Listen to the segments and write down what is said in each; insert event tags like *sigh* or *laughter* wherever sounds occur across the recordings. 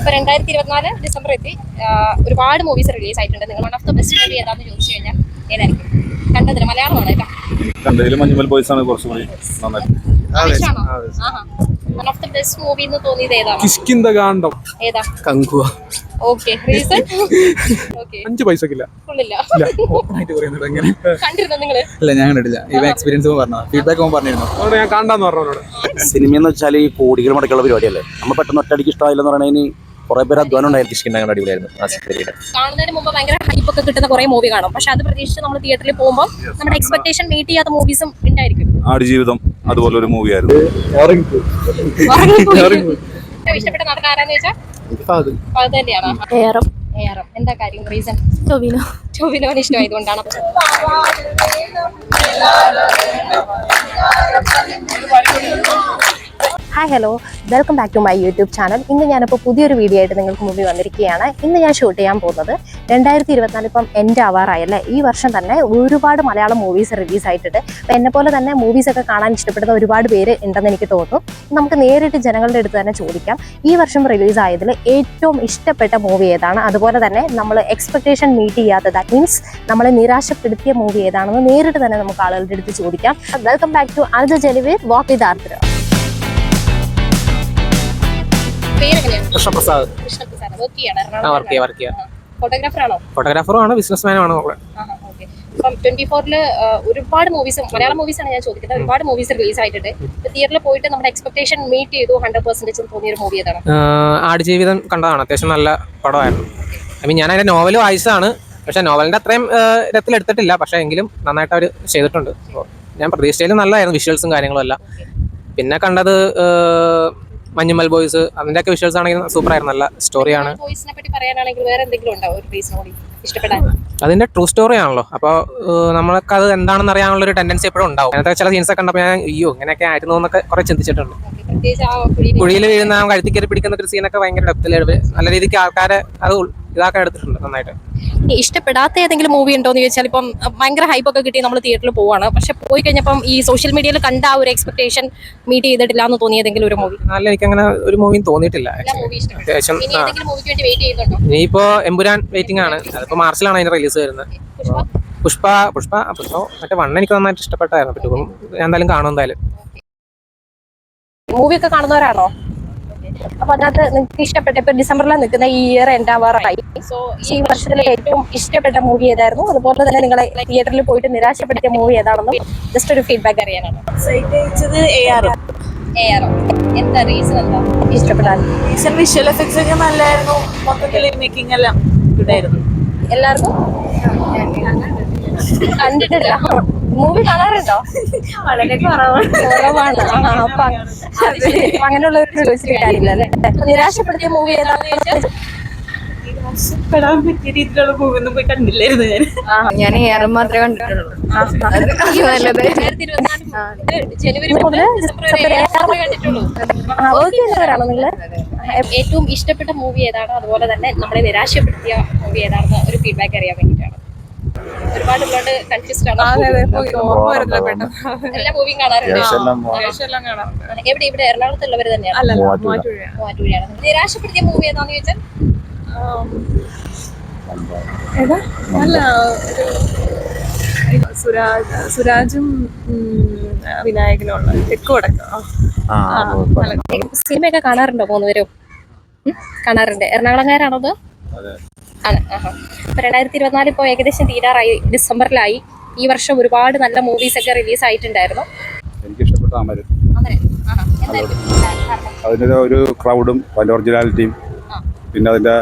ഇപ്പൊ രണ്ടായിരത്തി ഇരുപത്തിനാല് ഡിസംബർ എത്തി ഒരുപാട് മൂവീസ് റിലീസ് ആയിട്ടുണ്ട്. നിങ്ങൾ one of the best movie ഏതാണെന്ന് ചോദിച്ചു കഴിഞ്ഞാൽ ഏതായിരിക്കും? കണ്ടതിന് മലയാളമാണ് കേട്ടോ. കണ്ടതിൽ മഞ്ഞുമൽ ബോയ്സ് ആണ് നന്നായിട്ട് ആഹാ. One of the best movie എന്ന് തോന്നിയത് ഏതാണ് കിഷ്കിന്ത കാണ്ടം ഏതാ? കങ്കുവ. ഓക്കെ റീസൺ ഓക്കെ അഞ്ച് പൈസക്കില്ല. ഫുള്ളില്ല. ഇല്ല ഓപ്പൺ ആയിട്ട് പറയുന്നത് എങ്ങനെ കണ്ടിരുന്നോ നിങ്ങൾ? ഇല്ല ഞാൻ കണ്ടിട്ടില്ല. ഇവ എക്സ്പീരിയൻസ് പറഞ്ഞ ഫീഡ്ബാക്ക് അവൻ പറഞ്ഞിരുന്നു. അതുകൊണ്ട് ഞാൻ കാണാന്ന് പറഞ്ഞവരോട് സിനിമ എന്ന് വെച്ചാൽ ഈ കോടികൾ മുടക്കുള്ള പരിപാടിയല്ലേ? നമ്മൾ പെട്ടെന്ന് ഒറ്റയടിക്ക് ഇഷ്ടമായില്ലെന്ന് പറയുന്നതിന് കുറെ പേര് അധ്വാനം ഉണ്ടായിരുന്നു കിഷ്കിണ്ടാകാൻ അടിപൊളിയായിരുന്നു ആ സിനിമയുടെ. കാണുന്നതിന് മുമ്പ് ഭയങ്കര ഹൈപ്പ് ഒക്കെ കിട്ടുന്ന കുറെ മൂവി കാണും. പക്ഷെ അത് പ്രതീക്ഷിച്ച് നമ്മൾ തിയേറ്ററിൽ പോകുമ്പോൾ നമ്മുടെ എക്സ്പെക്ടേഷൻ മീറ്റ് ചെയ്യാത്ത മൂവീസും ഉണ്ടായിരിക്കും. ആടുജീവിതം അതുപോലെ ഒരു മൂവിയായിരുന്നു ഉറങ്ങിപ്പോയി. ഏറ്റവും ഇഷ്ടപ്പെട്ട നടൻ ആരാന്ന് ചോദിച്ചാൽ അത് തന്നെയാണ്? ഏറം. ഏറം. എന്താ കാര്യം? റീസൺ ടൊവിനോ. ടൊവിനോന് ഇഷ്ടമായതുകൊണ്ടാണ്? Hi hello welcome back to my YouTube channel ഇന്ന് ഞാനിപ്പോൾ പുതിയൊരു വീഡിയോ ആയിട്ട് നിങ്ങൾക്ക് മുമ്പിൽ വന്നിരിക്കുകയാണ്. ഇന്ന് ഞാൻ ഷൂട്ട് ചെയ്യാൻ പോകുന്നത് രണ്ടായിരത്തി ഇരുപത്തിനാല് ഇപ്പം എന്റെ അല്ലേ? ഈ വർഷം തന്നെ ഒരുപാട് മലയാളം മൂവീസ് റിലീസ് ആയിട്ടുണ്ട്. അപ്പം എന്നെ പോലെ തന്നെ മൂവീസൊക്കെ കാണാൻ ഇഷ്ടപ്പെടുന്ന ഒരുപാട് പേര് ഉണ്ടെന്ന് എനിക്ക് തോന്നുന്നു നമുക്ക് നേരിട്ട് ജനങ്ങളുടെ അടുത്ത് തന്നെ ചോദിക്കാം. ഈ വർഷം റിലീസ് ആയതിൽ ഏറ്റവും ഇഷ്ടപ്പെട്ട മൂവി ഏതാണ്? അതുപോലെ തന്നെ നമ്മൾ എക്സ്പെക്ടേഷൻ മീറ്റ് ചെയ്യാത്ത ദാറ്റ് മീൻസ് നമ്മളെ നിരാശപ്പെടുത്തിയ മൂവി ഏതാണെന്ന് നേരിട്ട് തന്നെ നമുക്ക് ആളുകളുടെ അടുത്ത് ചോദിക്കാം. വെൽക്കം ബാക്ക് ടു അർജ ജലിവേ walk with Ardra Krishnaprasad Krishnaprasad work ചെയ്യാണ്. ആ വർക്ക് ചെയ്യാം വർക്ക് ചെയ്യാം. ഫോട്ടോഗ്രാഫറോ ആണോ? ഫോട്ടോഗ്രാഫറും ആണ് ബിസിനസ് മാനും ആണ് നമ്മൾ ഇപ്പം ട്വന്റി ഫോറിൽ ഒരുപാട് മൂവീസ് മലയാളം മൂവീസ് ആണ് ഞാൻ ചോദിക്കുന്നത്. ഒരുപാട് മൂവീസ് റിലീസ് ആയിട്ടുണ്ട്. തിയേറ്ററിൽ പോയിട്ട് നമ്മുടെ എക്സ്പെക്ടേഷൻ മീറ്റ് ചെയ്തു ഹൺഡ്രഡ് പെർസെന്റേജ് തോന്നിയ ഒരു മൂവി ഏതാണ്? ആടുജീവിതം കണ്ടതാണ്. അത്യാവശ്യം നല്ല പടമായിരുന്നു. ഐ മീൻ ഞാൻ അതിന്റെ നോവൽ വായിച്ചതാണ്. പക്ഷെ നോവലിന്റെ അത്രയും രത്തിൽ എടുത്തിട്ടില്ല. പക്ഷെ എങ്കിലും നന്നായിട്ട് അവർ ചെയ്തിട്ടുണ്ട്. ഞാൻ പ്രതീക്ഷിച്ചാലും നല്ലതായിരുന്നു വിഷ്വൽസും കാര്യങ്ങളും എല്ലാം. പിന്നെ കണ്ടത് മഞ്ഞുമൽ ബോയ്സ് അതിന്റെ ഒക്കെ വിഷ്വൽസ് ആണെങ്കിലും സൂപ്പർ ആയിരുന്നു നല്ല സ്റ്റോറിയാണ് ബോയ്സിനെ പറ്റി പറയാനാണെങ്കിൽ വേറെ എന്തെങ്കിലും ഉണ്ടോ? ഒരു റീസൺ കൂടി ഇഷ്ടപ്പെടാൻ. അതിന്റെ ട്രൂ സ്റ്റോറി ആണല്ലോ. അപ്പോൾ നമ്മൾക്ക് അത് എന്താണെന്ന് അറിയാനുള്ള ഒരു ടെൻഡൻസി എപ്പോഴും ഉണ്ടാവും. അങ്ങനത്തെ ചില സീൻസ് ഒക്കെ കണ്ടപ്പോൾ ഞാൻ അയ്യോ ഇങ്ങനെയൊക്കെ ആയിരുന്നു എന്നൊക്കെ കുറെ ചിന്തിച്ചിട്ടുണ്ട്. കുഴിയിൽ വീഴുന്ന കഴുത്തിക്കേറി കഴുത്തി പിടിക്കുന്ന ഒരു സീനൊക്കെ ഭയങ്കര ഡെപ്തിൽ നല്ല രീതിക്ക് ആൾക്കാരെ അത് ഇതാക്കാൻ എടുത്തിട്ടുണ്ട് നന്നായിട്ട്. ഇഷ്ടപ്പെടാത്ത ഏതെങ്കിലും മൂവി ഉണ്ടോ എന്ന് ചോദിച്ചാൽ ഇപ്പം ഭയങ്കര ഹൈപ്പ് ഒക്കെ കിട്ടി നമ്മൾ തിയേറ്ററിൽ പോവാണ്. പക്ഷെ പോയി കഴിഞ്ഞപ്പം ഈ സോഷ്യൽ മീഡിയയിൽ കണ്ട ആ ഒരു എക്സ്പെക്ടേഷൻ മീറ്റ് ചെയ്തിട്ടില്ല എന്ന് തോന്നിയ ഏതെങ്കിലും ഒരു മൂവി നല്ല എനിക്ക് അങ്ങനെ ഒരു മൂവിയും തോന്നിയിട്ടില്ല അത്യാവശ്യം ഇനിയിപ്പോ എമ്പുരാൻ വെയിറ്റിംഗ് ആണ്. അതിപ്പോ മാർച്ചിലാണ് അതിന്റെ റിലീസ് വരുന്നത്. പുഷ്പ? പുഷ്പ പുഷ്പ മറ്റേ വണ്ണ എനിക്ക് നന്നായിട്ട് ഇഷ്ടപ്പെട്ടായിരുന്നു പറ്റും. ഞാൻ എന്തായാലും കാണും എന്തായാലും. മൂവി ഒക്കെ കാണുന്നവരാണോ? അപ്പൊ അതിനകത്ത് നിങ്ങൾക്ക് ഇഷ്ടപ്പെട്ട ഇപ്പൊ ഡിസംബറിലെ നിൽക്കുന്ന ഈ ഇയർ എന്റെ ആവാറായി സോ ഈ വർഷത്തിലെ ഏറ്റവും ഇഷ്ടപ്പെട്ട മൂവി ഏതായിരുന്നു? അതുപോലെ തന്നെ നിങ്ങളെ തിയേറ്ററിൽ പോയിട്ട് നിരാശപ്പെടുത്തിയ മൂവി ഏതാണെന്നും ജസ്റ്റ് ഒരു ഫീഡ്ബാക്ക് അറിയാനാണ്. എന്താ റീസൺ എന്താ? ഇഷ്ടപ്പെടാൻ. വിഷ്വൽ എഫക്ട്സ് ഒക്കെ നല്ലായിരുന്നു. മൊത്തത്തിൽ മേക്കിംഗ് എല്ലാം ഇതായിരുന്നു. എല്ലാവർക്കും? കണ്ടിട്ടില്ല. മൂവി കാണാറുണ്ടോ? വളരെ കുറവാണ്. അപ്പൊ. അങ്ങനെയുള്ള ഒരു ചോദിച്ചിട്ട് കാര്യമില്ല അല്ലേ? നിരാശപ്പെടുത്തിയ മൂവി പെടാൻ പറ്റിയ രീതിയിലുള്ള ഒന്നും പോയി കണ്ടില്ലായിരുന്നു ഞാൻ. ഞാൻ ഏറെ മാത്രമേ കണ്ടിട്ടുള്ളൂ. ഏറ്റവും ഇഷ്ടപ്പെട്ട മൂവി ഏതാണ് അതുപോലെ തന്നെ നമ്മളെ നിരാശപ്പെടുത്തിയ മൂവി ഏതാണെന്ന് ഒരു ഫീഡ്ബാക്ക് അറിയാൻ വേണ്ടിയിട്ടാണ്. ഒരുപാട് ഉള്ളതുകൊണ്ട് കൺഫ്യൂസ്ഡ് ആണ് എല്ലാ മൂവിയും കാണാറുണ്ട്? എല്ലാം എവിടെ ഇവിടെ എറണാകുളത്തുള്ളവർ തന്നെയാണ്? മൂവാറ്റുപുഴയാണ്. നിരാശപ്പെടുത്തിയ മൂവി ഏതാന്ന് ചോദിച്ചാൽ? അല്ല സുരാജ് സുരാജും വിനായകനുള്ള തെക്ക് വടക്ക്. ആ. സിനിമയൊക്കെ കാണാറുണ്ടോ മൂന്നുപേരും? കാണാറുണ്ട്. എറണാകുളംകാരാണോ അത്. ആണ്. രണ്ടായിരത്തി ഇരുപത്തിനാല് ഇപ്പോൾ ഏകദേശം തീരാറായി. ഡിസംബറിലായി. ഈ വർഷം ഒരുപാട് നല്ല മൂവീസ് ഒക്കെ റിലീസ് ആയിട്ടുണ്ടായിരുന്നു. എനിക്ക് ഇഷ്ടപ്പെട്ട അമരൻ. അതിന്റെ ഒരു ക്രൗഡും അതിന്റെ ഒറിജിനാലിറ്റിയും പിന്നെ അതിന്റെ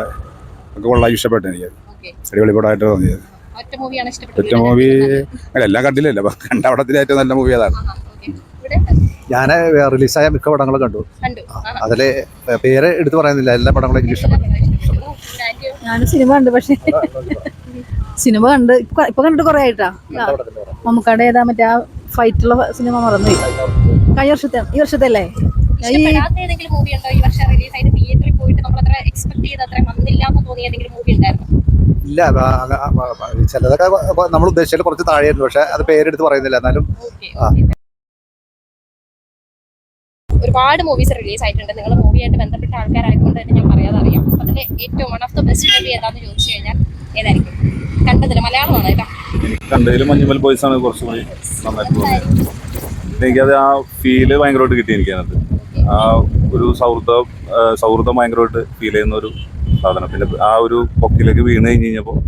ഒക്കെ കൊള്ളാൻ ഇഷ്ടപ്പെട്ടു എനിക്ക്. അടിപൊളി പടമായിട്ട് തോന്നിയത്. ഒറ്റ മൂവി അല്ല? എല്ലാം കണ്ടില്ലല്ലോ. അപ്പം കണ്ട പടത്തിലെ ഏറ്റവും നല്ല മൂവി അതാണ് ഞാൻ റിലീസായ മിക്ക പടങ്ങളും കണ്ടു. കണ്ടു. അതിലെ പേര് എടുത്തു പറയുന്നില്ല. എല്ലാ പടങ്ങളും എനിക്ക് ഇഷ്ടപ്പെട്ടു? ഞാൻ സിനിമ കണ്ട് പക്ഷേ സിനിമ കണ്ട് ഇപ്പൊ കണ്ടിട്ട് കുറെ ആയിട്ടാ. മമ്മൂക്കാടെ ഏതാ മറ്റേ ആ ഫൈറ്റുള്ള സിനിമ മറന്നു കഴിഞ്ഞ വർഷത്തെ ഈ വർഷത്തെ അല്ലേ ഈ മൂവി ഉണ്ടോ? ഈ വർഷം റിലീസ് ആയിട്ട് തിയേറ്ററിൽ പോയിട്ട് നമ്മൾ അത്ര എക്സ്പെക്ട് വന്നില്ല എന്ന് തോന്നിയ മൂവി ഉണ്ടായിരുന്നു? ഇല്ല ചിലതൊക്കെ നമ്മൾ ഉദ്ദേശിച്ചാൽ കുറച്ച് താഴെയായിരുന്നു പക്ഷെ അത് പേരെടുത്ത് പറയുന്നില്ല. എന്നാലും. ഒരുപാട് മൂവീസ് റിലീസ് ആയിട്ടുണ്ട്. നിങ്ങൾ മൂവിയായിട്ട് ബന്ധപ്പെട്ട ആൾക്കാരായതുകൊണ്ട് തന്നെ ഞാൻ പറയാതെ അറിയാം. ഏറ്റവും one of the best movie ഏതാണെന്ന് ചോദിച്ചു കഴിഞ്ഞാൽ ഏതായിരിക്കും? കണ്ടതിൽ മലയാളമാണ് കേട്ടോ കണ്ടതിലും മഞ്ഞുമൽ ബോയ്സ് ആണ് കുറച്ചുകൂടി നന്നായിട്ട് തോന്നിയത്. എനിക്കത് ആ ഫീൽ ഭയങ്കരമായിട്ട് കിട്ടി എനിക്കതിനകത്ത് ആ ഒരു സൗഹൃദം സൗഹൃദം ഭയങ്കരമായിട്ട് ഫീൽ ചെയ്യുന്ന ഒരു സാധനം പിന്നെ ആ ഒരു പൊക്കിലേക്ക് വീണ് കഴിഞ്ഞ് കഴിഞ്ഞപ്പോൾ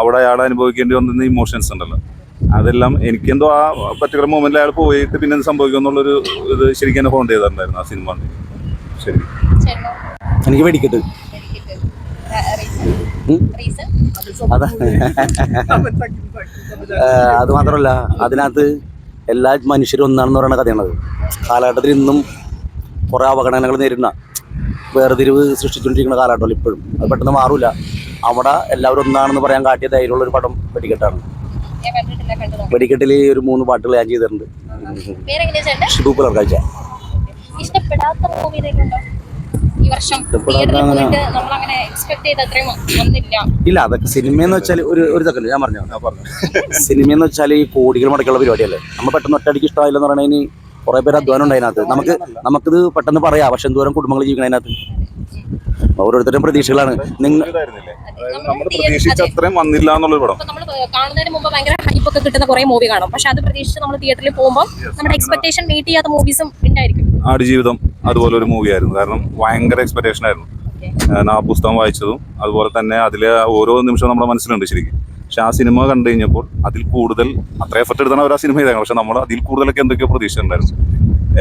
അവിടെ അയാൾ അനുഭവിക്കേണ്ടി വന്നിരുന്ന ഇമോഷൻസ് ഉണ്ടല്ലോ. അതെല്ലാം എനിക്കെന്തോ ആ പർട്ടിക്കുലർ മൊമെന്റിൽ അയാൾ പോയിട്ട് പിന്നെ എന്ത് സംഭവിക്കും എന്നുള്ളൊരു ഇത് ശരിക്കും എന്നെ ഫോൺ ചെയ്തിട്ടുണ്ടായിരുന്നു ആ സിനിമ ശരി. എനിക്ക് പേടിക്കട്ട് അത്. മാത്രമല്ല അതിനകത്ത് എല്ലാ മനുഷ്യരും ഒന്നാണെന്ന് പറയുന്ന കഥയാണത്. കാലഘട്ടത്തിൽ ഇന്നും കുറേ അവഗണനകൾ നേരിടുന്ന വേർതിരിവ് സൃഷ്ടിച്ചുകൊണ്ടിരിക്കുന്ന കാലഘട്ടമല്ല ഇപ്പോഴും. അത് പെട്ടെന്ന് മാറൂല. അവിടെ എല്ലാവരും ഒന്നാണെന്ന് പറയാൻ കാട്ടിയ ധൈര്യമുള്ള ഒരു പടം വെടിക്കെട്ടാണ്. വെടിക്കെട്ടിൽ ഒരു മൂന്ന് പാട്ടുകൾ ഞാൻ ചെയ്തിട്ടുണ്ട്. ഷിബു പുലർക്കാഴ്ച ഇഷ്ടപ്പെടാത്ത ഇല്ല അതൊക്കെ സിനിമയെന്ന് വെച്ചാൽ ഒരു ഒരു തക്കല്ലേ ഞാൻ പറഞ്ഞു? സിനിമയെന്ന് വെച്ചാൽ ഈ കോടികൾ മുടക്കുള്ള പരിപാടിയല്ലേ? നമ്മൾ പെട്ടെന്ന് ഒറ്റയടിക്ക് ഇഷ്ടമായില്ലെന്ന് പറഞ്ഞാൽ ഇനി കുറെ പേര് അധ്വാനം ഉണ്ട് അതിനകത്ത്. നമുക്ക് നമുക്കിത് പെട്ടെന്ന് പറയാം പക്ഷെ എന്തോരം കുടുംബങ്ങൾ ജീവിക്കണം അതിനകത്ത്? ഓരോരുത്തരുടെയും പ്രതീക്ഷകളാണ്. നിങ്ങൾ നമ്മൾ പ്രതീക്ഷിച്ച അത്രയും വന്നില്ല എന്നുള്ള പടം. നമ്മൾ കാണുന്നതിന് മുമ്പ് ഭയങ്കര ഹൈപ്പ് ഒക്കെ കിട്ടുന്ന കുറെ മൂവി കാണും. പക്ഷെ അത് പ്രതീക്ഷിച്ച് നമ്മൾ തിയേറ്ററിൽ പോകുമ്പോൾ നമ്മുടെ എക്സ്പെക്ടേഷൻ മീറ്റ് ചെയ്യാത്ത മൂവീസും ഉണ്ടായിരിക്കും. ആടുജീവിതം അതുപോലെ ഒരു മൂവി ആയിരുന്നു. കാരണം ഭയങ്കര എക്സ്പെക്ടേഷൻ ആയിരുന്നു. ഞാൻ ആ പുസ്തകം വായിച്ചതും അതുപോലെ തന്നെ അതിലെ ഓരോ നിമിഷവും നമ്മുടെ മനസ്സിലുണ്ട് ശരിക്കും. പക്ഷെ ആ സിനിമ കണ്ടു കഴിഞ്ഞപ്പോൾ അതിൽ കൂടുതൽ അത്ര എഫർട്ട് എടുത്താണ് അവർ ആ സിനിമ ചെയ്തത്. പക്ഷെ നമ്മൾ അതിൽ കൂടുതലൊക്കെ എന്തൊക്കെയോ പ്രതീക്ഷ ഉണ്ടായിരുന്നു.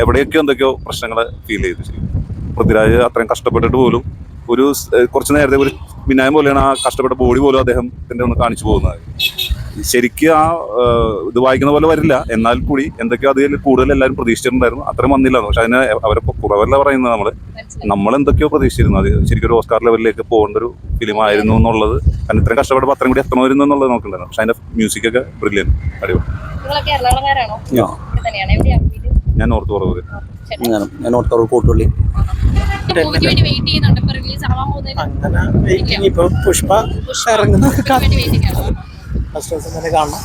എവിടെയൊക്കെയോ എന്തൊക്കെയോ പ്രശ്നങ്ങൾ ഫീൽ ചെയ്തു ശരിക്കും. പൃഥ്വിരാജ് അത്രയും കഷ്ടപ്പെട്ടിട്ട് പോലും ഒരു കുറച്ച് നേരത്തെ ഒരു മിന്നായം പോലെയാണ് ആ കഷ്ടപ്പെട്ട ബോഡി പോലും അദ്ദേഹത്തിന്റെ ഒന്ന് കാണിച്ചു പോകുന്നത്. ശരിക്കും ആ ഇത് വായിക്കുന്ന പോലെ വരില്ല. എന്നാൽ കൂടി എന്തൊക്കെയോ അതിൽ കൂടുതൽ എല്ലാവരും പ്രതീക്ഷിച്ചിട്ടുണ്ടായിരുന്നു. അത്രയും വന്നില്ല പക്ഷെ അതിന് അവരെ കുറവല്ല പറയുന്നത് നമ്മൾ. നമ്മൾ എന്തൊക്കെയോ പ്രതീക്ഷിച്ചിരുന്നു. അത് ശരിക്കും ഒരു ഓസ്കാർ ലെവലിലേക്ക് പോകേണ്ട ഒരു ഫിലിം ആയിരുന്നു എന്നുള്ളത്. കാരണം ഇത്രയും കഷ്ടപ്പെട്ടപ്പോൾ അത്രയും കൂടി എത്തണമായിരുന്നു എന്നുള്ളത് നോക്കണ്ടായിരുന്നു പക്ഷെ അതിന്റെ മ്യൂസിക് ഒക്കെ ബ്രില്യൻ അടിപൊളി. ഞാൻ ഓർത്ത് കുറവ് ഞാൻ ഓർത്തവർ കൂട്ടുള്ളി. മൂവിക്ക് വേണ്ടി വെയിറ്റ് ചെയ്യുന്നുണ്ട്. റിലീസ് ആവാൻ പോകുന്നതിന് അങ്ങനെ വെയിറ്റിംഗ് ഇപ്പൊ പുഷ്പ ഇറങ്ങുന്ന തന്നെ കാണണം.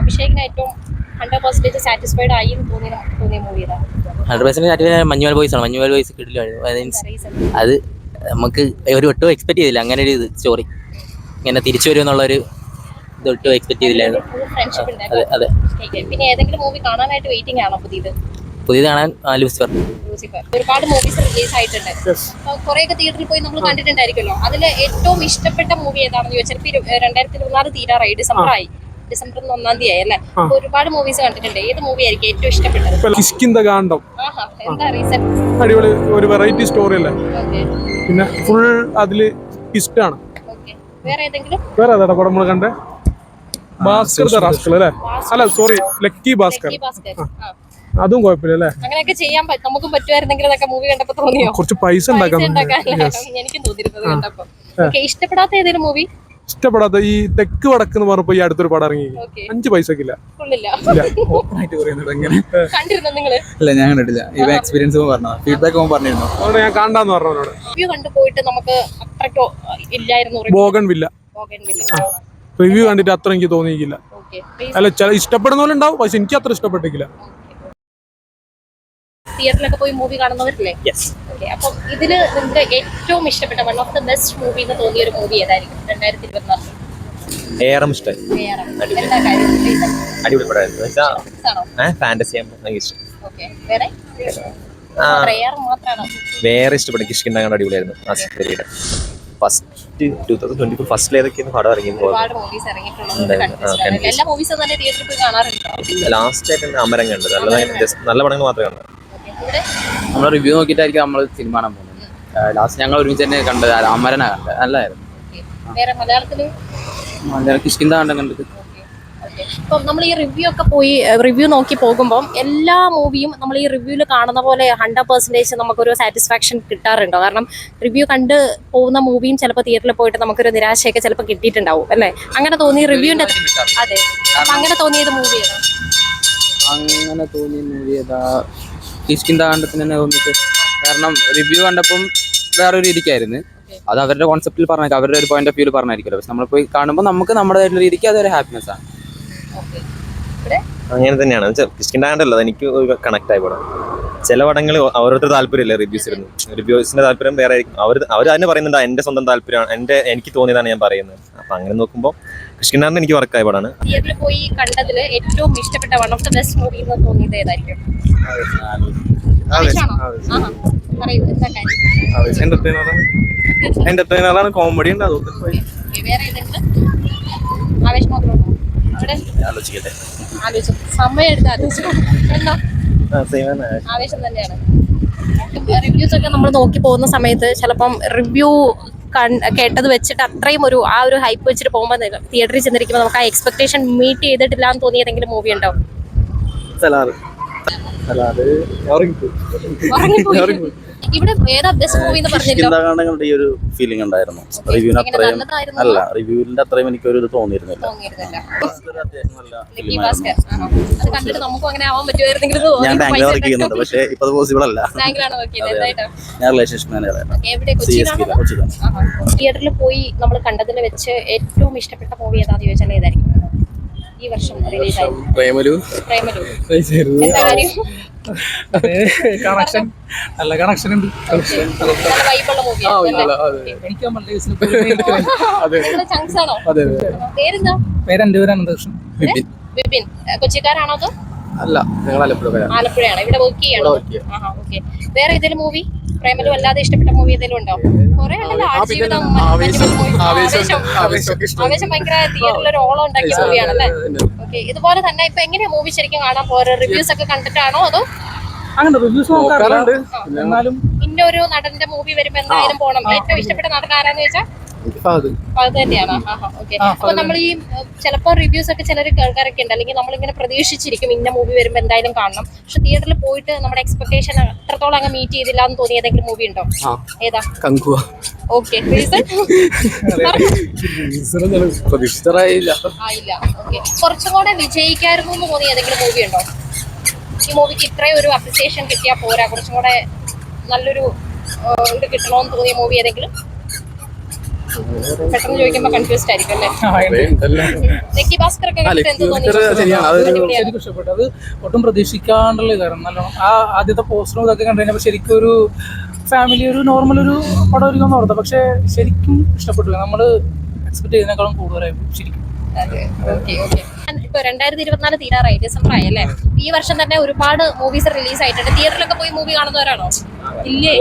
അഭിഷേകിന് ഏറ്റവും ഹൺഡ്രഡ് പെർസെന്റേജ് സാറ്റിസ്ഫൈഡ് ആയി എന്ന് തോന്നിയ തോന്നിയ മൂവി ഏതാണ് ഹൺഡ്രഡ് പെർസെന്റ് മഞ്ഞുമൽ ബോയ്സ് ആണ്. മഞ്ഞുമൽ ബോയ്സ് കിട്ടില്ലായിരുന്നു അത് നമുക്ക് ഒരു ഒട്ടും എക്സ്പെക്ട് ചെയ്തില്ല. അങ്ങനെ ഒരു സ്റ്റോറി ഇങ്ങനെ തിരിച്ചു വരും എന്നുള്ള ഒരു ഇതൊട്ടും എക്സ്പെക്ട് ചെയ്തില്ലായിരുന്നു. അതെ അതെ. പിന്നെ ഏതെങ്കിലും മൂവി കാണാനായിട്ട് വെയിറ്റിംഗ് ആണോ പുതിയത്? പുതിയത് കാണാൻ ആ, ലൂസിഫർ ഒരുപാട് മൂവീസ് റിലീസ് ആയിട്ടുണ്ട്. കുറെയൊക്കെ തിയേറ്ററിൽ പോയി നമ്മൾ കണ്ടിട്ടുണ്ടായിരിക്കുമല്ലോ. അതിൽ ഏറ്റവും ഇഷ്ടപ്പെട്ട മൂവി ഏതാണെന്ന് ചോദിച്ചാൽ രണ്ടായിരത്തി ഇരുപത്തിനാല് തീരാറായി ഡിസംബർ ആയി. ഡിസംബർ ഒന്നാം തീയതി ആയി അല്ലേ? ഒരുപാട് മൂവീസ് കണ്ടിട്ടുണ്ട്. ഏത് മൂവി ആയിരിക്കും ഏറ്റവും ഇഷ്ടപ്പെട്ടത്? കാണ്ടം എന്താ റീസൺ അടിപൊളി. ഒരു വെറൈറ്റി സ്റ്റോറി അല്ലേ? പിന്നെ ഫുൾ അതിൽ ഇഷ്ടാണ് ആണ്. വേറെ ഏതെങ്കിലും? വേറെ ഏതാ പടം നമ്മൾ കണ്ടേ? ഭാസ്കർ ദ അല്ലേ? അല്ല sorry lucky Bhaskar. Lucky Bhaskar ആ. അതും കുഴപ്പമില്ല അല്ലേ അങ്ങനെയൊക്കെ ചെയ്യാൻ പറ്റും നമുക്കും പറ്റുമായിരുന്നെങ്കിൽ എന്നൊക്കെ മൂവി കണ്ടപ്പോ തോന്നിയോ? കുറച്ച് പൈസ ഉണ്ടാക്കാൻ എനിക്കും തോന്നിയിരുന്നത് കണ്ടപ്പോ. ഇഷ്ടപ്പെടാത്ത ഏതെങ്കിലും മൂവി ഇഷ്ടപ്പെടാത്ത ഈ തെക്ക് വടക്ക് എന്ന് പറഞ്ഞപ്പോ ഈ അടുത്തൊരു പടം ഇറങ്ങി. അഞ്ച് പൈസക്കില്ല. കൊള്ളില്ല ഇല്ല. ഇല്ല ഞാൻ കണ്ടിട്ടില്ല. ഇവ എക്സ്പീരിയൻസ് ഫീഡ്ബാക്ക് പറഞ്ഞിരുന്നു. അവിടെ ഞാൻ കണ്ടാന്ന് പറഞ്ഞവനോട്. റിവ്യൂ കണ്ടു പോയിട്ട് നമുക്ക് അത്രയ്ക്കോ ഇല്ലായിരുന്നു ബോഗൺ വില്ല റിവ്യൂ കണ്ടിട്ട് അത്ര എനിക്ക് തോന്നിയില്ല ഓക്കെ അല്ല ചില ഇഷ്ടപ്പെടുന്ന പോലെ ഉണ്ടാവും പക്ഷെ എനിക്ക് അത്ര ഇഷ്ടപ്പെട്ടിട്ടില്ല. തിയേറ്ററിലൊക്കെ പോയി മൂവി കാണുന്നവരില്ലേ? ഓക്കെ അപ്പം ഇതിൽ നിങ്ങൾക്ക് ഏറ്റവും ഇഷ്ടപ്പെട്ട one of the best movie എന്ന് തോന്നിയ ഒരു മൂവി ഏതായിരിക്കും? രണ്ടായിരത്തി ഇരുപത്തിനാല് ഏറെ. അടിപൊളി പടമായിരുന്നു. ഫാന്റസി ഇഷ്ടം. വേറെ? കിഷ്കിണ്ടാകണ്ട അടിപൊളിയായിരുന്നു. ആ സിനിമയുടെ first two thousand twenty four ഫസ്റ്റിൽ ഏതൊക്കെയാണ് പടം ഇറങ്ങിയത് ലാസ്റ്റ് ആയിട്ട് അമരം കണ്ടത്. നല്ല പടങ്ങൾ മാത്രമേ നമ്മൾ റിവ്യൂ നോക്കിയിട്ടായിരിക്കും നമ്മൾ സിനിമ കാണാൻ പോകുന്നത്. ലാസ്റ്റ് ഞങ്ങൾ ഒരുമിച്ച് തന്നെ കണ്ടത് അമരന കണ്ടത്. നല്ലതായിരുന്നു വേറെ മലയാളത്തിൽ? കിഷ്കിന്ത കണ്ട ഇപ്പം നമ്മൾ ഈ റിവ്യൂ ഒക്കെ പോയി റിവ്യൂ നോക്കി പോകുമ്പോൾ എല്ലാ മൂവിയും നമ്മൾ ഈ റിവ്യൂൽ കാണുന്ന പോലെ ഹൺഡ്രഡ് പെർസെന്റേജ് നമുക്കൊരു സാറ്റിസ്ഫാക്ഷൻ കിട്ടാറുണ്ടോ? കാരണം റിവ്യൂ കണ്ട് പോകുന്ന മൂവിയും ചിലപ്പോൾ തിയേറ്ററിൽ പോയിട്ട് നമുക്കൊരു നിരാശയൊക്കെ ചിലപ്പോൾ കിട്ടിയിട്ടുണ്ടാവും അല്ലേ? അങ്ങനെ തോന്നി റിവ്യൂന്റെ അതെ. അപ്പം അങ്ങനെ തോന്നിയത് മൂവിയാണ് അങ്ങനെ തോന്നിയ മൂവി ഏതാ? കിഷ്കിന്ത കണ്ടത്തിന് തന്നെ തോന്നിട്ട് കാരണം റിവ്യൂ കണ്ടപ്പം വേറൊരു രീതിക്കായിരുന്നു. അത് അവരുടെ കോൺസെപ്റ്റിൽ പറഞ്ഞേക്കാം. അവരുടെ ഒരു പോയിന്റ് ഓഫ് വ്യൂ പറഞ്ഞായിരിക്കുമല്ലോ പക്ഷെ നമ്മൾ പോയി കാണുമ്പോൾ നമുക്ക് നമ്മുടേതായിട്ടുള്ള രീതിക്ക് അതൊരു ഹാപ്പിനെസ് ആണ്. ഓക്കെ ഇവിടെ? അങ്ങനെ തന്നെയാണ്. കിഷ്കിണ്ടാണ്ടല്ലോ എനിക്ക് കണക്ട് ആയി പടം ചില പടങ്ങൾ ഓരോരുത്തർ താല്പര്യമില്ല റിവ്യൂസ് ഇരുന്നു റിവ്യൂസിന്റെ താല്പര്യം വേറെ ആയിരിക്കും. അവർ അവർ തന്നെ പറയുന്നുണ്ട് എന്റെ സ്വന്തം താല്പര്യമാണ് എന്റെ എനിക്ക് തോന്നിയതാണ് ഞാൻ പറയുന്നത്. അപ്പൊ അങ്ങനെ നോക്കുമ്പോൾ കിഷ്കിണ്ടാണ്ട് എനിക്ക് വർക്കായ പടമാണ്. തിയേറ്ററിൽ പോയി കണ്ടതിൽ ഏറ്റവും ഇഷ്ടപ്പെട്ട one of the best movie എന്ന് തോന്നിയത് ഏതായിരിക്കും? ആവേശാണോ? ആഹാ. പറയൂ, എന്താ കാര്യം? എന്റർടൈനറാണ് കോമഡി ഉണ്ട് അതുകൊണ്ട് ഓക്കേ, വേറെ ഏതെങ്കിലും? ആവേശം മാത്രമാണോ ഇവിടെ ആലോചിക്കട്ടെ. ആലോചിച്ചു. സമയം എടുത്ത് ആലോചിച്ചു. എന്നോ ആവേശം തന്നെയാണ്. റിവ്യൂസ് ഒക്കെ നമ്മൾ നോക്കി പോകുന്ന സമയത്ത് ചിലപ്പം റിവ്യൂ കേട്ടത് വെച്ചിട്ട് അത്രയും ഒരു ആ ഒരു ഹൈപ്പ് വെച്ചിട്ട് പോകുമ്പോൾ തിയേറ്ററിൽ ചെന്നിരിക്കുമ്പോൾ നമുക്ക് ആ എക്സ്പെക്ടേഷൻ മീറ്റ് ചെയ്തിട്ടില്ല എന്ന് തോന്നിയതെങ്കിലും മൂവി ഉണ്ടാവും. ഇവിടെ ഏതാ ബെസ്റ്റ് മൂവി എന്ന് പറഞ്ഞല്ലോ? കിഷ്കിന്താകാണ്ഡങ്ങളുടെ ഈ ഒരു ഫീലിംഗ് ഉണ്ടായിരുന്നു. റിവ്യൂവിന് അത്രയും അല്ല റിവ്യൂവിന്റെ അത്രയും തോന്നിയിരുന്നില്ല. തോന്നിയിരുന്നില്ല. ഒരു അത്യാവശ്യം നല്ല ലക്കി film ഭാസ്കർ. ആയിരുന്നു. ആണോ? അത് കണ്ടിട്ട് നമുക്കും അങ്ങനെ ആവാൻ പറ്റുമായിരുന്നെങ്കിൽ എന്ന് ഞാൻ വർക്ക് ചെയ്യുന്നുണ്ട് പക്ഷേ ഇപ്പൊ അത് പോസിബിൾ അല്ല ഞാൻ റിലേഷൻഷിപ്പ് എസ് തിയേറ്ററിൽ പോയി നമ്മൾ കണ്ടതിൽ വെച്ച് ഏറ്റവും ഇഷ്ടപ്പെട്ട മൂവി ഏതാന്ന് ചോദിച്ചാൽ ഏതായിരിക്കും? ഈ വർഷം റിലീസ് ആയി. പ്രേമലു. പ്രേമലു. എന്താ കാര്യം? കണക്ഷൻ നല്ല കണക്ഷൻ ഉണ്ട്. *laughs* വിപിൻ. കൊച്ചിക്കാരാണോ അതോ? അല്ല ഞങ്ങൾ ആലപ്പുഴ ആലപ്പുഴയാണ്. ഇവിടെ വർക്ക് ചെയ്യണോ വേറെ ഏതെങ്കിലും മൂവി പ്രേമലു അല്ലാതെ ഇഷ്ടപ്പെട്ട മൂവി ഏതെങ്കിലും ഉണ്ടോ? കുറെ ഉണ്ടല്ലോ ആടുജീവിതം ആവേശം ആവേശം ഭയങ്കര തിയേറ്ററിൽ ഒരു ഓളം ഉണ്ടാക്കിയ മൂവിയാണ് മൂവിയാണല്ലേ ഓക്കെ ഇതുപോലെ തന്നെ ഇപ്പൊ എങ്ങനെയാ മൂവി ശരിക്കും കാണാൻ പോരോ റിവ്യൂസ് ഒക്കെ കണ്ടിട്ടാണോ അതോ? അങ്ങനെ റിവ്യൂസ് നോക്കാറുണ്ട്. എന്നാലും ഇന്നൊരു നടന്റെ മൂവി വരുമ്പോ എന്തായാലും പോണം. ഏറ്റവും ഇഷ്ടപ്പെട്ട നടൻ ആരാന്ന് വെച്ചാൽ അത്. തന്നെയാണ്. അപ്പൊ നമ്മൾ ഈ ചിലപ്പോ റിവ്യൂസ് ഒക്കെ ചിലർ കേൾക്കാരൊക്കെ ഉണ്ട്. അല്ലെങ്കിൽ നമ്മളിങ്ങനെ പ്രതീക്ഷിച്ചിരിക്കും ഇന്ന മൂവി വരുമ്പോ എന്തായാലും കാണണം. പക്ഷെ തിയേറ്ററിൽ പോയിട്ട് നമ്മുടെ എക്സ്പെക്ടേഷൻ അത്രത്തോളം അങ്ങ് മീറ്റ് ചെയ്തില്ല എന്ന് തോന്നിയ ഏതെങ്കിലും മൂവി ഉണ്ടോ? ഏതാ? കങ്കുവ. ഓക്കെ. പ്രതീക്ഷിച്ചറായില്ല കുറച്ചും കൂടെ വിജയിക്കായിരുന്നു എന്ന് തോന്നിയ ഏതെങ്കിലും മൂവി ഉണ്ടോ? ഈ മൂവിക്ക് ഇത്രയും ഒരു അപ്രിസിയേഷൻ കിട്ടിയാൽ പോരാ. കുറച്ചും കൂടെ നല്ലൊരു ഇത് കിട്ടണമെന്ന് തോന്നിയ മൂവി ഏതെങ്കിലും? പെട്ടെന്ന് ചോദിക്കുമ്പോ കൺഫ്യൂസ്ഡ് ആയിരിക്കും അല്ലേ? ഇഷ്ടപ്പെട്ടു. അത് ഒട്ടും പ്രതീക്ഷിക്കാണ്ടുള്ള കാരണം നല്ലോണം ആ ആദ്യത്തെ പോസ്റ്ററും ഇതൊക്കെ കണ്ടു കഴിഞ്ഞപ്പോൾ ശരിക്കും ഒരു ഫാമിലി ഒരു നോർമൽ ഒരു പടം ഒരുക്കാൻ ഓർത്ത. പക്ഷെ ശരിക്കും ഇഷ്ടപ്പെട്ടു നമ്മൾ എക്സ്പെക്ട് ചെയ്യുന്നതിനേക്കാളും കൂടുതലായി ശരിക്കും. അതെ. ഓക്കെ ഓക്കെ ഇപ്പൊ രണ്ടായിരത്തി ഇരുപത്തിനാല് തീരാറായി ഡിസംബർ ആയി അല്ലേ? ഈ വർഷം തന്നെ ഒരുപാട് മൂവീസ് റിലീസ് ആയിട്ടുണ്ട്. തിയേറ്ററിലൊക്കെ പോയി മൂവി കാണുന്നവരാണോ? ഇല്ലേ?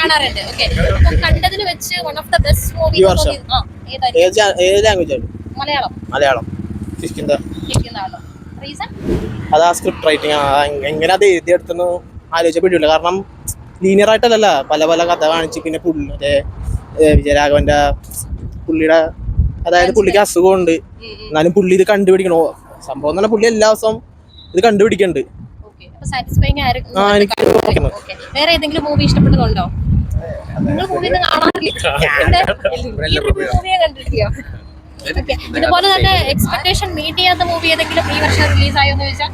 കാണാറുണ്ട്. ഓക്കെ അപ്പൊ കണ്ടതിൽ വെച്ച് one of the best movie Malayalam. Malayalam. അത് ആ. സ്ക്രിപ്റ്റ് റൈറ്റിംഗ് എങ്ങനെ അത് എഴുതിയെടുത്തെന്ന് ആലോചിച്ച പിടിയില്ല കാരണം ലീനിയർ ആയിട്ടല്ലല്ല. പല പല കഥ കാണിച്ച് പിന്നെ പുള്ളി മറ്റേ വിജയരാഘവന്റെ പുള്ളിയുടെ അതായത് പുള്ളിക്ക് അസുഖമുണ്ട്. എന്നാലും പുള്ളി ഇത് കണ്ടുപിടിക്കണോ. സംഭവം എന്ന് പറഞ്ഞാൽ പുള്ളി എല്ലാ ദിവസവും ഇത് കണ്ടുപിടിക്കുന്നുണ്ട് ആയിരിക്കും. ആ, എനിക്ക് ഓക്കെ. വേറെ ഏതെങ്കിലും മൂവി ഇഷ്ടപ്പെട്ടതുണ്ടോ നിങ്ങൾ മൂവി കാണാറില്ല? *laughs* Okay. ഇതുപോലെ തന്നെ എക്സ്പെക്ടേഷൻ മീറ്റ് ചെയ്യാത്ത മൂവി ഏതെങ്കിലും ഈ വർഷം റിലീസ് ആയോ എന്ന് ചോദിച്ചാൽ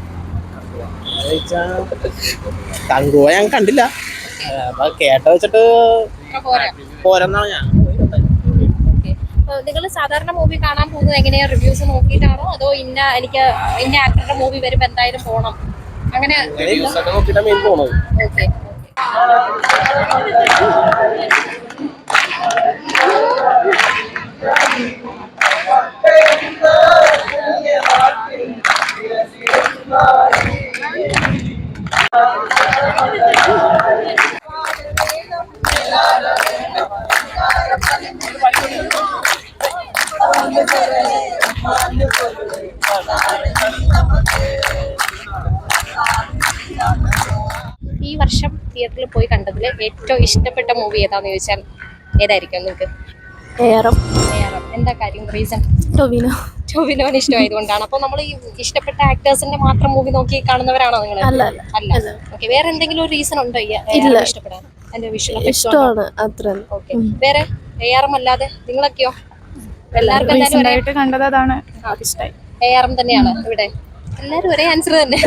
തങ്കുവ ഞാൻ കണ്ടില്ല. അപ്പൊ കേട്ട വെച്ചിട്ട് പോരാ. പോരെന്നാണ് ഞാൻ. നിങ്ങൾ സാധാരണ മൂവി കാണാൻ പോകുന്നത് എങ്ങനെയാ? റിവ്യൂസ് നോക്കിയിട്ടാണോ? അതോ ഇന്ന എനിക്ക് ഇന്ന ആക്ടറുടെ മൂവി വരുമ്പോ എന്തായാലും പോണം? അങ്ങനെ പോണത്. ഓക്കെ ഈ വർഷം തിയേറ്ററിൽ പോയി കണ്ടതിൽ ഏറ്റവും ഇഷ്ടപ്പെട്ട മൂവി ഏതാന്ന് ചോദിച്ചാൽ ഏതായിരിക്കും നിങ്ങൾക്ക്? ഏറം. ഏറെ. എന്താ കാര്യം? റീസൺ ടൊവിനോ. ടൊവിനോന് ഇഷ്ടമായതുകൊണ്ടാണ്. അപ്പൊ നമ്മൾ ഈ ഇഷ്ടപ്പെട്ട ആക്ടേഴ്സിന്റെ മാത്രം മൂവി നോക്കി കാണുന്നവരാണോ നിങ്ങൾ അല്ല, അല്ല. ഓക്കെ വേറെ എന്തെങ്കിലും ഒരു റീസൺ ഉണ്ടോ. ഇഷ്ടപ്പെടാൻ? എന്റെ വിഷയം ഇഷ്ടമാണ് അത്ര. ഓക്കെ വേറെ? എം അല്ലാതെ? നിങ്ങളൊക്കെയോ? എല്ലാവർക്കും കണ്ടത് അതാണ്. ഇഷ്ടമായി എ ആർ എം തന്നെയാണ് ഇവിടെ. എല്ലാരും ഒരേ ആൻസർ തന്നെ.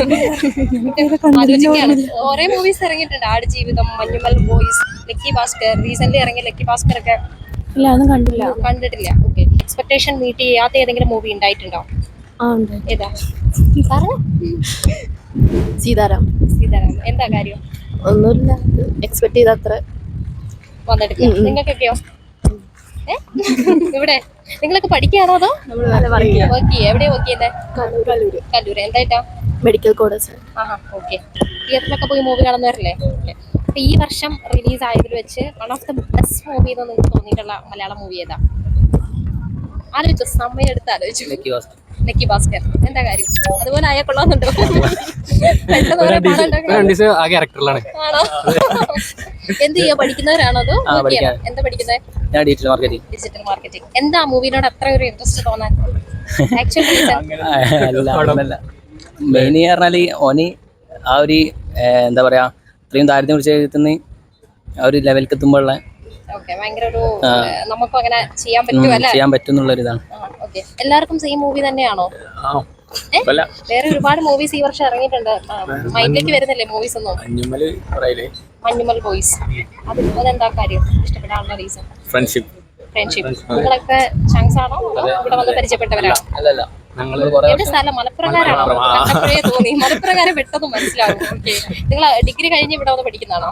ഒരേ മൂവീസ് ഇറങ്ങിയിട്ടുണ്ട്. Aadu Jeevitham Manjummel boys lucky Bhaskar recent ഇറങ്ങിയ ലക്കി ഭാസ്കർ ഒക്കെ ഇല്ല അതൊന്നും കണ്ടില്ല കണ്ടിട്ടില്ല. ഓക്കെ എക്സ്പെക്ടേഷൻ മീറ്റ് ചെയ്യാത്ത ഏതെങ്കിലും മൂവി ഉണ്ടായിട്ടുണ്ടോ? ഏതാ? സീതാരാം സീതാരാം എന്താ കാര്യം? ഒന്നുമില്ല. എക്സ്പെക്ട് ചെയ്ത അത്ര വന്നിട്ട് നിങ്ങൾക്കൊക്കെയോ? ഏ? ഇവിടെ? നിങ്ങളൊക്കെ പഠിക്കുകയാണോ അതോ? വർക്ക് എവിടെയാ വർക്ക് ചെയ്യുന്നത് കല്ലൂര്. എന്തായിട്ടാ? മെഡിക്കൽ കോളേജ് ആഹാ ഓക്കെ തിയേറ്ററിലൊക്കെ പോയി മൂവി കാണുന്നവരല്ലേ വരില്ലേ? അപ്പൊ ഈ വർഷം റിലീസ് ആയതിൽ വെച്ച് one of the best movie എന്ന് നിങ്ങൾക്ക് തോന്നിയിട്ടുള്ള മലയാളം മൂവി ഏതാ? ആലോചിച്ചു സമയം എടുത്ത് ആലോചിച്ചു ലക്കി ഭാസ്കർ. എന്താ കാര്യം? അതുപോലെ ആയാൽ കൊള്ളാന്നുണ്ടോ ക്യാരക്ടറിലാണ്. എന്ത് ചെയ്യാ? പഠിക്കുന്നവരാണോ അതോ. എന്താ പഠിക്കുന്നത് ഞാൻ ഡിജിറ്റൽ മാർക്കറ്റിംഗ് ഡിജിറ്റൽ മാർക്കറ്റിംഗ് എന്താ മൂവിനോട് അത്ര ഒരു ഇൻട്രസ്റ്റ് തോന്നാൻ? ആക്ച്വലി അല്ല മെയിൻ പറഞ്ഞാൽ ഓന് ആ ഒരു എന്താ പറയാ ഇത്രയും ദാരിദ്ര്യം കുറിച്ച് എഴുതുന്ന ആ ഒരു ലെവലിൽ എത്തുമ്പോഴുള്ള ഒരു അങ്ങനെ ചെയ്യാൻ പറ്റും അല്ലേ? ചെയ്യാൻ പറ്റും എന്നുള്ളൊരിതാണ് ഓക്കെ എല്ലാവർക്കും സെയിം മൂവി തന്നെയാണോ? വേറെ ഒരുപാട് മൂവീസ് ഈ വർഷം ഇറങ്ങിയിട്ടുണ്ട്. മൈൻഡിലേക്ക് വരുന്നില്ലേ മൂവീസ് ഒന്നും? മഞ്ഞുമൽ ബോയ്സ് അത് എന്താ കാര്യം? ഇഷ്ടപ്പെടാനുള്ള റീസൺ ഫ്രണ്ട്ഷിപ്പ് ഫ്രണ്ട്ഷിപ്പ് നിങ്ങളൊക്കെ ചങ്സ് ആണോ? ഇവിടെ വന്ന് പരിചയപ്പെട്ടവരാണോ? അല്ലല്ല സ്ഥലം? മലപ്രകാരാണ് കണ്ടപ്പോഴേ തോന്നി. മലപ്പുറക്കാരെ പെട്ടെന്ന് മനസ്സിലാവും. ഓക്കെ. നിങ്ങൾ ഡിഗ്രി കഴിഞ്ഞ് ഇവിടെ വന്ന് പഠിക്കുന്നതാണോ?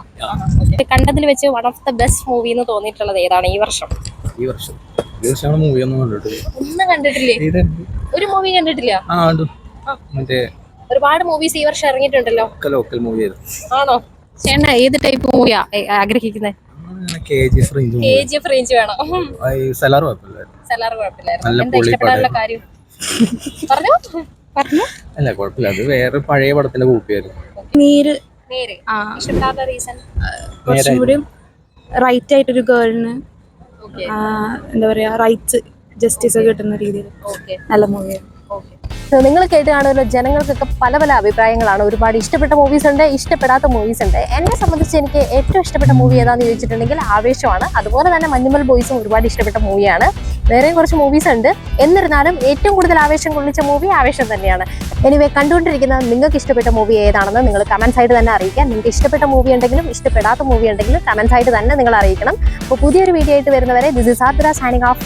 കണ്ടതിൽ വെച്ച് one of the best movie എന്ന് തോന്നിയിട്ടുള്ളത് ഏതാണ് ഈ വർഷം? ഈ വർഷം. ഈ വർഷം മൂവി ഒന്നും കണ്ടിട്ടില്ല. ഒന്നും കണ്ടിട്ടില്ലേ? ഒരു മൂവി കണ്ടിട്ടില്ല? മറ്റേ ഒരുപാട് മൂവീസ് ഈ വർഷം ഇറങ്ങിയിട്ടുണ്ടല്ലോ. ലോക്കൽ മൂവി ആണോ? ചേണ്ട ഏത് ടൈപ്പ് മൂവിയാ ആഗ്രഹിക്കുന്നത് K G F range K G F range വേണം. സെലാർ കുഴപ്പമില്ല സലാർ എന്താ ഇഷ്ടപ്പെടാനുള്ള കാര്യം? പറഞ്ഞു? പറഞ്ഞു അല്ല കുഴപ്പമില്ല. അത് വേറെ പഴയ പടത്തിന്റെ കോപ്പിയായിരുന്നു നീര്. നേര്. ആ ഇഷ്ടപ്പെടാത്ത റീസൺ കുറച്ചും കൂടി റൈറ്റ് ആയിട്ടൊരു ഗേളിന് ഓക്കെ എന്താ പറയാ റൈറ്റ്സ് ജസ്റ്റിസ് ഒക്കെ കിട്ടുന്ന രീതിയിൽ ഓക്കെ നല്ല മൂവിയാണ് നിങ്ങൾ കേട്ട് കാണുമല്ലോ ജനങ്ങൾക്കൊക്കെ പല പല അഭിപ്രായങ്ങളാണ്. ഒരുപാട് ഇഷ്ടപ്പെട്ട മൂവീസ് ഉണ്ട് ഇഷ്ടപ്പെടാത്ത മൂവീസ് ഉണ്ട്. എന്നെ സംബന്ധിച്ച് എനിക്ക് ഏറ്റവും ഇഷ്ടപ്പെട്ട മൂവി ഏതാണെന്ന് ചോദിച്ചിട്ടുണ്ടെങ്കിൽ ആവേശമാണ്. അതുപോലെ തന്നെ മഞ്ഞുമൽ ബോയ്സും ഒരുപാട് ഇഷ്ടപ്പെട്ട മൂവിയാണ് വേറെ കുറച്ച് മൂവീസ് ഉണ്ട്. എന്നിരുന്നാലും ഏറ്റവും കൂടുതൽ ആവേശം കൊള്ളിച്ച മൂവി ആവേശം തന്നെയാണ്. എനിവേ കണ്ടുകൊണ്ടിരിക്കുന്ന നിങ്ങൾക്ക് ഇഷ്ടപ്പെട്ട മൂവി ഏതാണെന്ന് നിങ്ങൾ കമൻസ് ആയിട്ട് തന്നെ അറിയിക്കാം. നിങ്ങൾക്ക് ഇഷ്ടപ്പെട്ട മൂവി ഉണ്ടെങ്കിലും ഇഷ്ടപ്പെടാത്ത മൂവി ഉണ്ടെങ്കിലും കമൻസ് ആയിട്ട് തന്നെ നിങ്ങൾ അറിയിക്കണം. അപ്പോൾ പുതിയൊരു വീഡിയോ ആയിട്ട് വരുന്നവരെ this is Ardra signing off